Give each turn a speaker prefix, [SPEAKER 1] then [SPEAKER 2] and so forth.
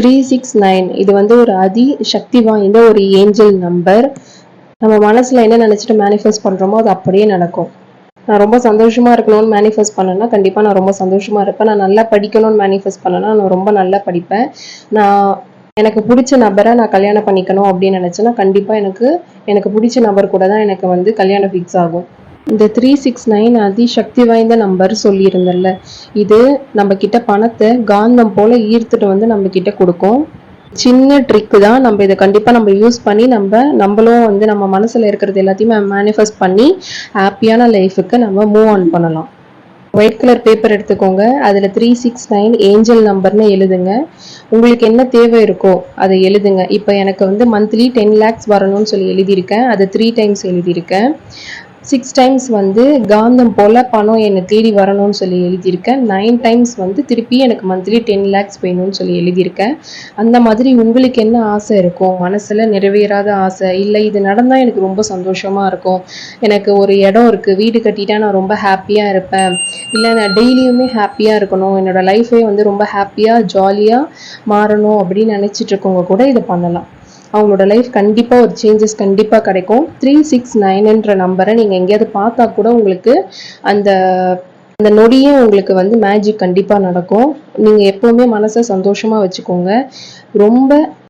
[SPEAKER 1] Three six nine இது வந்து ஒரு அதி சக்தி வாய்ந்த ஒரு ஏஞ்சல் நம்பர். நம்ம மனசில் என்ன நினச்சிட்டு மேனிஃபெஸ்ட் பண்ணுறோமோ அது அப்படியே நடக்கும். நான் ரொம்ப சந்தோஷமாக இருக்கணும்னு மேனிஃபெஸ்ட் பண்ணேன்னா கண்டிப்பாக நான் ரொம்ப சந்தோஷமாக இருப்பேன். நான் நல்லா படிக்கணும்னு மேனிஃபெஸ்ட் பண்ணேன்னா நான் ரொம்ப நல்லா படிப்பேன். நான் எனக்கு பிடிச்ச நபரை நான் கல்யாணம் பண்ணிக்கணும் அப்படின்னு நினச்சேன்னா கண்டிப்பாக எனக்கு எனக்கு பிடிச்ச நபர் கூட தான் எனக்கு வந்து கல்யாணம் ஃபிக்ஸ் ஆகும். இந்த த்ரீ சிக்ஸ் நைன் அதி சக்தி வாய்ந்த நம்பர் சொல்லியிருந்தேன்ல இது நம்ம கிட்ட பணத்தை காந்தம் போல ஈர்த்துட்டு வந்து நம்ம கிட்ட கொடுக்கும். சின்ன ட்ரிக்கு தான். நம்ம இதை கண்டிப்பாக நம்ம யூஸ் பண்ணி நம்ம நம்மளும் வந்து நம்ம மனசில் இருக்கிறது எல்லாத்தையுமே மேனிஃபெஸ்ட் பண்ணி ஹாப்பியான லைஃபுக்கு நம்ம மூவ் ஆன் பண்ணலாம். ஒயிட் கலர் பேப்பர் எடுத்துக்கோங்க. அதில் த்ரீ சிக்ஸ் நைன் ஏஞ்சல் நம்பர்னு எழுதுங்க. உங்களுக்கு என்ன தேவை இருக்கோ அதை எழுதுங்க. இப்போ எனக்கு வந்து மந்த்லி டென் லேக்ஸ் வரணும்னு சொல்லி எழுதியிருக்கேன். அதை த்ரீ டைம்ஸ் எழுதியிருக்கேன். சிக்ஸ் டைம்ஸ் வந்து காந்தம் போல் பணம் என்னை தேடி வரணும்னு சொல்லி எழுதியிருக்கேன். நைன் டைம்ஸ் வந்து திருப்பி எனக்கு மந்த்லி டென் லேக்ஸ் வேணும்னு சொல்லி எழுதியிருக்கேன். அந்த மாதிரி உங்களுக்கு என்ன ஆசை இருக்கும்? மனசில் நிறைவேறாத ஆசை? இல்லை இது நடந்தால் எனக்கு ரொம்ப சந்தோஷமாக இருக்கும். எனக்கு ஒரு இடம் இருக்குது வீடு கட்டிட்டா நான் ரொம்ப ஹாப்பியாக இருப்பேன். இல்லை நான் டெய்லியுமே ஹாப்பியாக இருக்கணும். என்னோடய லைஃபே வந்து ரொம்ப ஹாப்பியாக ஜாலியாக மாறணும் அப்படின்னு நினச்சிட்டு இருக்கவங்க கூட இதை பண்ணலாம். அவங்களோட லைஃப் கண்டிப்பாக ஒரு சேஞ்சஸ் கண்டிப்பாக கிடைக்கும். த்ரீ சிக்ஸ் நைன்ன்ற நம்பரை நீங்கள் எங்கேயாவது பார்த்தா கூட உங்களுக்கு அந்த அந்த நொடியே உங்களுக்கு வந்து மேஜிக் கண்டிப்பாக நடக்கும். நீங்கள் எப்போவுமே மனசை சந்தோஷமாக வச்சுக்கோங்க. ரொம்ப